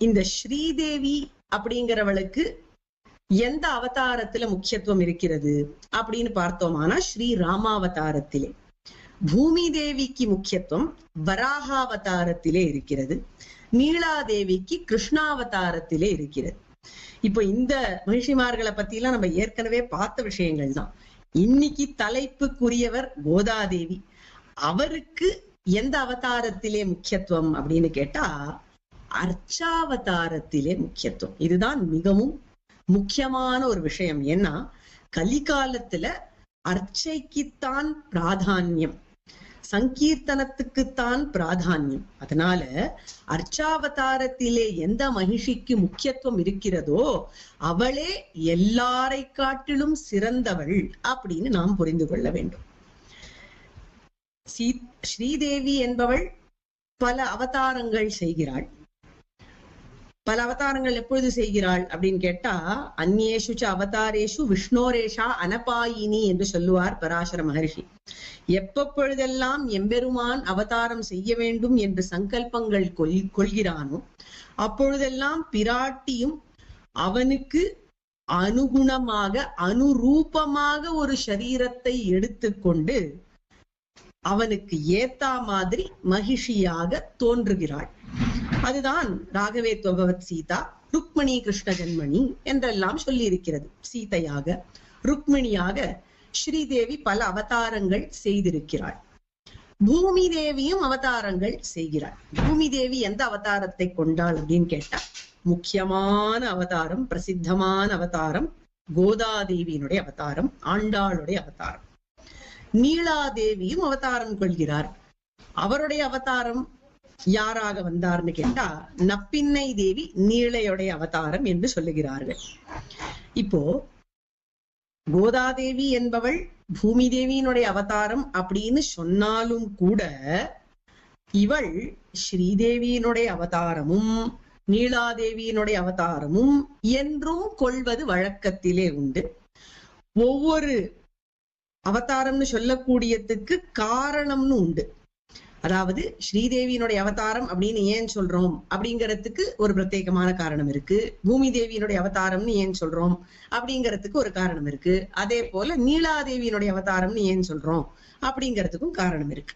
இந்த ஸ்ரீதேவி அப்படிங்கிறவளுக்கு எந்த அவதாரத்துல முக்கியத்துவம் இருக்கிறது அப்படின்னு பார்த்தோமானா ஸ்ரீ ராமாவதாரத்திலே. பூமி தேவிக்கு முக்கியத்துவம் வராகாவதாரத்திலே இருக்கிறது. நீலாதேவிக்கு கிருஷ்ணாவதாரத்திலே இருக்கிறது. இப்போ இந்த மகிழ்ச்சிமார்களை பத்தி எல்லாம் நம்ம ஏற்கனவே பார்த்த விஷயங்கள் தான். இன்னைக்கு தலைப்புக்குரியவர் கோதாதேவி. அவருக்கு எந்த அவதாரத்திலே முக்கியத்துவம் அப்படின்னு கேட்டா அர்ச்சாவதாரத்திலே முக்கியத்துவம். இதுதான் மிகவும் முக்கியமான ஒரு விஷயம். ஏன்னா கலிகாலத்துல அர்ச்சைக்குத்தான் பிராதான்யம். சங்கீர்த்தனத்துக்குத்தான் பிராதான்யம். அதனால அர்ச்சாவதாரத்திலே எந்த மகிழ்ச்சிக்கு முக்கியத்துவம் இருக்கிறதோ அவளே எல்லாரை காட்டிலும் சிறந்தவள் அப்படின்னு நாம் புரிந்து கொள்ள வேண்டும். ஸ்ரீதேவி என்பவள் பல அவதாரங்கள் செய்கிறாள். பல அவதாரங்கள் எப்பொழுது செய்கிறாள் அப்படின்னு கேட்டா அந்நேஷு அவதாரேஷு விஷ்ணோரேஷா அனபாயினி என்று சொல்லுவார் பராசர மகர்ஷி. எப்பப்பொழுதெல்லாம் எம்பெருமான் அவதாரம் செய்ய வேண்டும் என்று சங்கல்பங்கள் கொள் கொள்கிறானோ அப்பொழுதெல்லாம் பிராட்டியும் அவனுக்கு அனுகுணமாக அனுரூபமாக ஒரு சரீரத்தை எடுத்துக்கொண்டு அவனுக்கு ஏத்தா மாதிரி மகிழ்ச்சியாக தோன்றுகிறாள். அதுதான் ராகவே துவபவத் சீதா ருக்மணி கிருஷ்ண ஜன்மணி என்றெல்லாம் சொல்லி இருக்கிறது சீதையாக ருக்மிணியாக ஸ்ரீதேவி பல அவதாரங்கள் செய்திருக்கிறாள். பூமி தேவியும் அவதாரங்கள் செய்கிறாள். பூமி தேவி எந்த அவதாரத்தை கொண்டாள் அப்படின்னு கேட்டா முக்கியமான அவதாரம் பிரசித்தமான அவதாரம் கோதாதேவியினுடைய அவதாரம் ஆண்டாளுடைய அவதாரம். நீலாதேவியும் அவதாரம் கொள்கிறார். அவருடைய அவதாரம் யாராக வந்தார்னு கேட்டா நப்பின்னை தேவி நீளையுடைய அவதாரம் என்று சொல்லுகிறார்கள். இப்போ கோதாதேவி என்பவள் பூமி தேவியினுடைய அவதாரம் அப்படின்னு சொன்னாலும் கூட இவள் ஸ்ரீதேவியினுடைய அவதாரமும் நீலாதேவியினுடைய அவதாரமும் என்றும் கொள்வது வழக்கத்திலே உண்டு. ஒவ்வொரு அவதாரம்னு சொல்லக்கூடியதுக்கு காரணம்னு உண்டு. அதாவது ஸ்ரீதேவியினுடைய அவதாரம் அப்படின்னு ஏன் சொல்றோம்? அப்படிங்கறதுக்கு ஒரு பிரத்யேகமான காரணம் இருக்கு. பூமி தேவியினுடைய அவதாரம்னு ஏன் சொல்றோம்? அப்படிங்கறதுக்கு ஒரு காரணம் இருக்கு. அதே போல நீலாதேவியினுடைய அவதாரம்னு ஏன் சொல்றோம்? அப்படிங்கறதுக்கும் காரணம் இருக்கு.